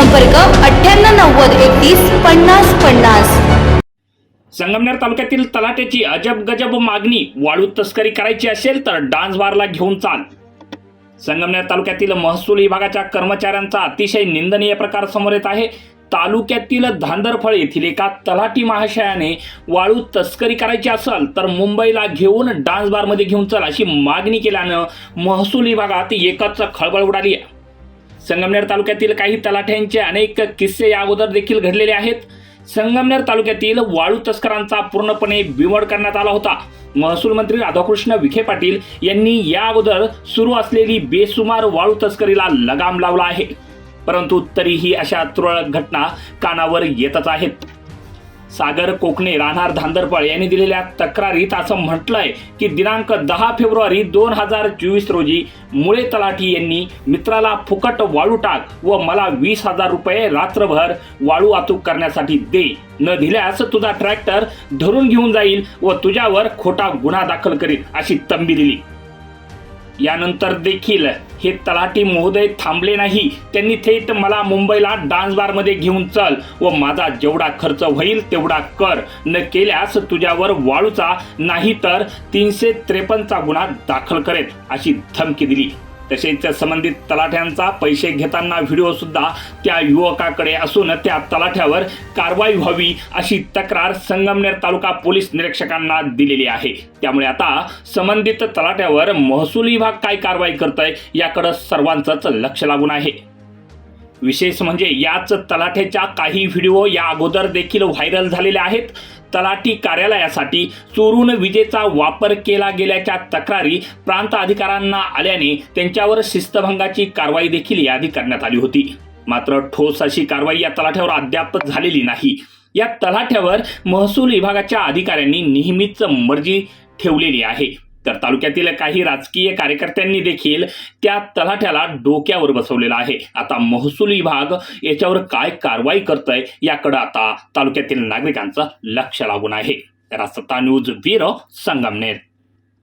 संपर्क अठ्ठ्याण्णव नव्वद एकतीस पन्नास पन्नास. संगमनेर तालुक्यातील तलाट्याची अजब गजब मागणी वाळू तस्करी करायची असेल तर डान्स बारला घेऊन चाल. संगमनेर तालुक्यातील महसूल विभागाच्या कर्मचाऱ्यांचा अतिशय निंदनीय प्रकार समोर येत आहे. तालुक्यातील धांदरफळ येथील एका तलाठी महाशयाने वाळू तस्करी करायची असेल तर मुंबईला घेऊन डान्स बारमध्ये घेऊन चल अशी मागणी केल्यानं महसूल विभागात एकच खळबळ उडाली आहे. संगमनेर तालुक्यातील काही तलाठ्यांचे अनेक किस्से या अगोदर देखील घडलेले आहेत. संगमनेर तालुक्यातील वाळू तस्करांचा पूर्णपणे बिमोड करण्यात आला होता. महसूल मंत्री राधाकृष्ण विखे पाटील यांनी या अगोदर सुरू असलेली बेसुमार वाळू तस्करीला लगाम लावला आहे. परंतु तरीही अशा तुरळक घटना कानावर येतच आहेत. सागर कोकणे राहणार धांदरपाळ यांनी दिलेल्या तक्रारीत असं म्हटलंय की दिनांक दहा फेब्रुवारी दोन हजार चोवीस रोजी मुळे तलाठी यांनी मित्राला फुकट वाळू टाक व मला वीस हजार रुपये रात्रभर वाळू वाहतूक करण्यासाठी दे. न दिल्यास तुझा ट्रॅक्टर धरून घेऊन जाईल व तुझ्यावर खोटा गुन्हा दाखल करील अशी तंबी दिली. यानंतर देखील हे तलाठी महोदय थांबले नाही. त्यांनी थेट मला मुंबईला डान्स बारमध्ये घेऊन चल व माझा जेवढा खर्च होईल तेवढा कर. न केल्यास तुझ्यावर वाळूचा नाही तर तीनशे त्रेपन्नचा गुन्हा दाखल करेल अशी धमकी दिली. तसेच संबंधित तलाठ्यांचा पैसे घेताना व्हिडिओ सुद्धा त्या युवकाकडे असून त्या तलाठ्यावर कारवाई व्हावी अशी तक्रार संगमनेर तालुका पोलीस निरीक्षकांना दिलेली आहे. त्यामुळे आता संबंधित तलाठ्यावर महसूल विभाग काय कारवाई करतय याकडे सर्वांचंच लक्ष लागून आहे. विशेष म्हणजे याच तलाठ्याच्या काही व्हिडिओ या अगोदर देखील व्हायरल झालेले आहेत. तलाठी कार्यालयासाठी चोरून विजेचा वापर केला गेल्याच्या तक्रारी प्रांत अधिकाऱ्यांना आल्याने त्यांच्यावर शिस्तभंगाची कारवाई देखील यादी करण्यात आली होती. मात्र ठोस अशी कारवाई या तलाठ्यावर अद्याप झालेली नाही. या तलाठ्यावर महसूल विभागाच्या अधिकाऱ्यांनी नेहमीच मर्जी ठेवलेली आहे. तर तालुक्यातील काही राजकीय कार्यकर्त्यांनी देखील त्या तलाठ्याला डोक्यावर बसवलेला आहे. आता महसूल विभाग याच्यावर काय कारवाई करतय याकडे आता तालुक्यातील नागरिकांचं लक्ष लागून आहे. रासत्ता न्यूज ब्युरो संगमनेर.